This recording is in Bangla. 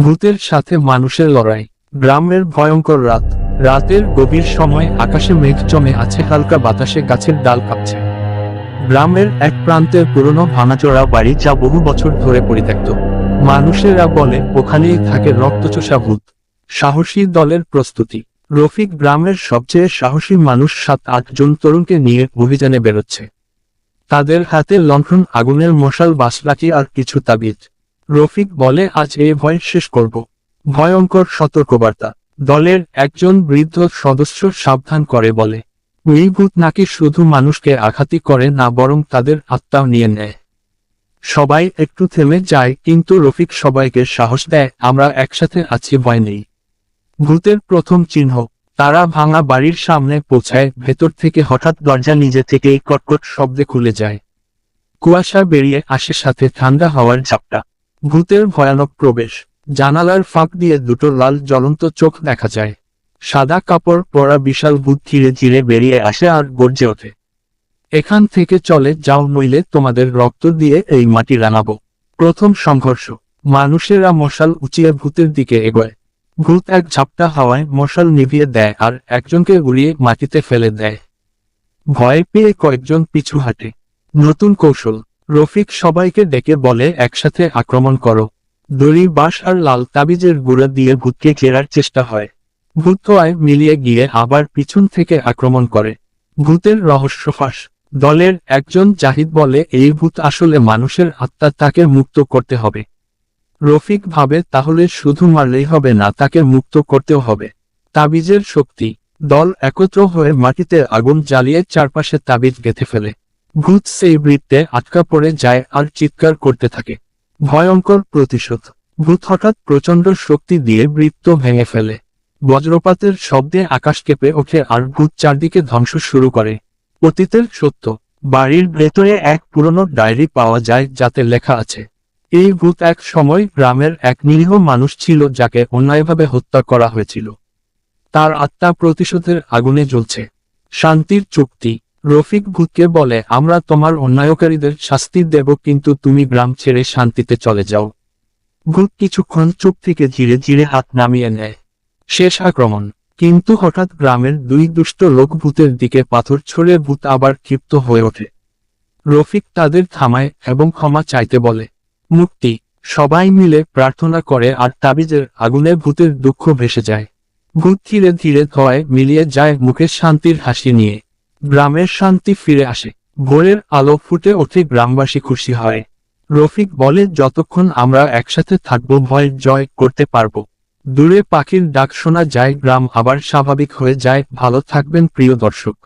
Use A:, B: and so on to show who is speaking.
A: ভূতের সাথে মানুষের লড়াই। গ্রামের ভয়ঙ্কর রাত। রাতের গভীর সময় আকাশে মেঘ জমে আছে, হালকা বাতাসে গাছের ডাল কাঁপছে। গ্রামের এক প্রান্তের পুরনো ভাঙাচোরা বাড়ি যা বহু বছর ধরে পরিত্যক্ত। মানুষেরা বলে, ওখানেই থাকে রক্তচোষা ভূত। সাহসী দলের প্রস্তুতি। রফিক গ্রামের সবচেয়ে সাহসী মানুষ সাত আটজন তরুণকে নিয়ে অভিযানে বেরোচ্ছে। তাদের হাতে লণ্ঠন, আগুনের মশাল বাসলাকি আর কিছু তাবিজ। রফিক বলে, আজ এ ভয় শেষ করব। ভয়ঙ্কর সতর্কবার্তা। দলের একজন বৃদ্ধ সদস্য সাবধান করে বলে ওই ভূত নাকি শুধু মানুষকে আঘাতই করে না, বরং তাদের আত্মাও নিয়ে নেয়। সবাই একটু থেমে যায়, কিন্তু রফিক সবাইকে সাহস দেয়, আমরা একসাথে আছি, ভয় নেই। ভূতের প্রথম চিহ্ন, তারা ভাঙা বাড়ির সামনে পৌঁছায়, ভেতর থেকে হঠাৎ দরজা নিজে থেকেই কটকট শব্দে খুলে যায়। কুয়াশা বেরিয়ে আসে সাথে ঠান্ডা হওয়ার ঝাপটা। ভূতের ভয়ানক প্রবেশ। জানালার ফাঁক দিয়ে দুটো লাল জ্বলন্ত চোখ দেখা যায়। সাদা কাপড় পরা বিশাল ভূত ধীরে ধীরে বেরিয়ে আসে আর গর্জে ওঠে। এখান থেকে চলে যাও, নইলে তোমাদের রক্ত দিয়ে এই মাটি রাঙাবো। প্রথম সংঘর্ষ। মানুষেরা মশাল উঁচিয়ে ভূতের দিকে এগোয়। ভূত এক ঝাপটা হাওয়ায় মশাল নিভিয়ে দেয় আর একজনকে উড়িয়ে মাটিতে ফেলে দেয়। ভয় পেয়ে কয়েকজন পিছু হাঁটে। নতুন কৌশল। রফিক সবাইকে ডেকে বলে, একসাথে আক্রমণ করো। দড়ি, বাঁশ আর লাল তাবিজের গুঁড়া দিয়ে ভূতকে ঘেরার চেষ্টা হয়। ভূত তোয়ায় মিলিয়ে গিয়ে আবার পিছন থেকে আক্রমণ করে। ভূতের রহস্য ফাঁস। দলের একজন জাহিদ বলে, এই ভূত আসলে মানুষের আত্মা, তাকে মুক্ত করতে হবে। রফিক ভাবে, তাহলে শুধু মারলেই হবে না, তাকে মুক্ত করতেও হবে। তাবিজের শক্তি। দল একত্র হয়ে মাটিতে আগুন জ্বালিয়ে চারপাশে তাবিজ গেঁথে ফেলে। ভূত সেই বৃত্তে আটকা পড়ে যায় আর চিৎকার করতে থাকে। ভয়ঙ্কর প্রতিশোধ। ভূত হঠাৎ প্রচণ্ড শক্তি দিয়ে বৃত্ত ভেঙে ফেলে। বজ্রপাতের শব্দে আকাশ কেঁপে ওঠে আর ভূত চারদিকে ধ্বংস শুরু করে। অতীতের সত্য। বাড়ির ভেতরে এক পুরনো ডায়েরি পাওয়া যায় যাতে লেখা আছে, এই ভূত এক সময় গ্রামের এক নিরীহ মানুষ ছিল যাকে অন্যায়ভাবে হত্যা করা হয়েছিল। তার আত্মা প্রতিশোধের আগুনে জ্বলছে। শান্তির চুক্তি। রফিক ভূতকে বলে, আমরা তোমার অন্যায়কারীদের শাস্তি দেব, কিন্তু তুমি গ্রাম ছেড়ে শান্তিতে চলে যাও। ভূত কিছুক্ষণ চুপ থেকে ধীরে ধীরে হাত নামিয়ে নেয়। শেষ আক্রমণ। কিন্তু হঠাৎ গ্রামের দুই দুষ্ট লোক ভূতের দিকে পাথর ছড়ে ভূত আবার ক্ষিপ্ত হয়ে ওঠে। রফিক তাদের থামায় এবং ক্ষমা চাইতে বলে, মুক্তি। সবাই মিলে প্রার্থনা করে আর তাবিজের আগুনে ভূতের দুঃখ ভেসে যায়। ভূত ধীরে ধীরে ধোয়ায় মিলিয়ে যায় মুখে শান্তির হাসি নিয়ে। গ্রামের শান্তি ফিরে আসে। ভোরের আলো ফুটে ওঠে, গ্রামবাসী খুশি হয়। রফিক বলে, যতক্ষণ আমরা একসাথে থাকব, ভয় জয় করতে পারব। দূরে পাখির ডাক শোনা যায়, গ্রাম আবার স্বাভাবিক হয়ে যায়। ভালো থাকবেন, প্রিয় দর্শক।